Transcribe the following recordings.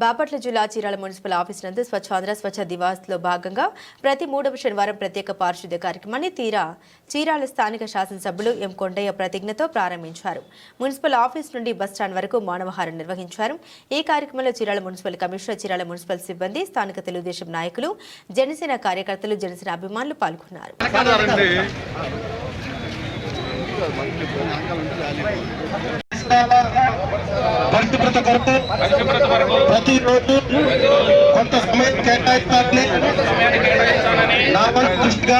బాపట్ల జిల్లా Chirala municipal office నందు స్వచ్ఛాంధ్ర స్వచ్ఛ దివాస్లో భాగంగా ప్రతి మూడవ శనివారం ప్రత్యేక పారిశుద్ధ్య కార్యక్రమాన్ని తీరా చీరాల స్థానిక శాసనసభ్యులు ఎం కొండయ్య ప్రతిజ్ఞతో ప్రారంభించారు. మున్సిపల్ ఆఫీస్ నుండి బస్టాండ్ వరకు మానవహారం నిర్వహించారు. ఈ కార్యక్రమంలో Chirala municipal commissioner Chirala municipal సిబ్బంది స్థానిక తెలుగుదేశం నాయకులు జనసేన కార్యకర్తలు జనసేన అభిమానులు పాల్గొన్నారు. పరిశుభ్రత కొరకు ప్రతిరోజు కొంత సమయం కేటాయిస్తానని నా వంతు దృష్టిగా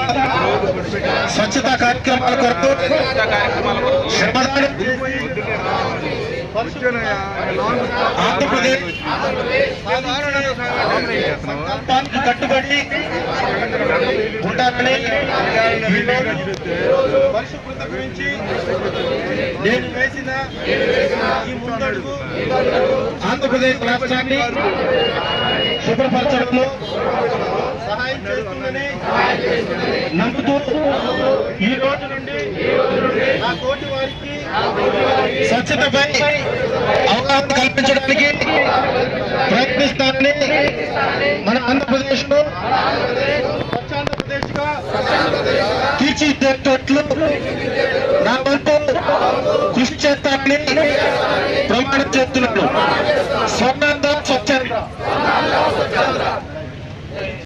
స్వచ్ఛతా కార్యక్రమాల కొరకు శ్రమదానం ఆంధ్రప్రదేశ్ సంకల్పానికి కట్టుబడి ఉంటానని పరిశుభ్రత గురించి నేను వేసిన ఈ ముందడుగు ఆంధ్రప్రదేశ్ రాష్ట్రాన్ని శుభ్రపరచడంలో సహాయం చేస్తుందని నమ్ముతూ ఈ రోజు నుండి నా తోటి వారికి స్వచ్ఛతపై అవగాహన కల్పించడానికి ప్రయత్నిస్తానని మన ఆంధ్రప్రదేశ్లో స్వచ్ఛాంధ్రప్రదేశ్గా తీర్చిదిద్దేటట్లు నా వంతు కృషి చేస్తాను ప్రమాణం చేస్తున్నాను స్వర్ణ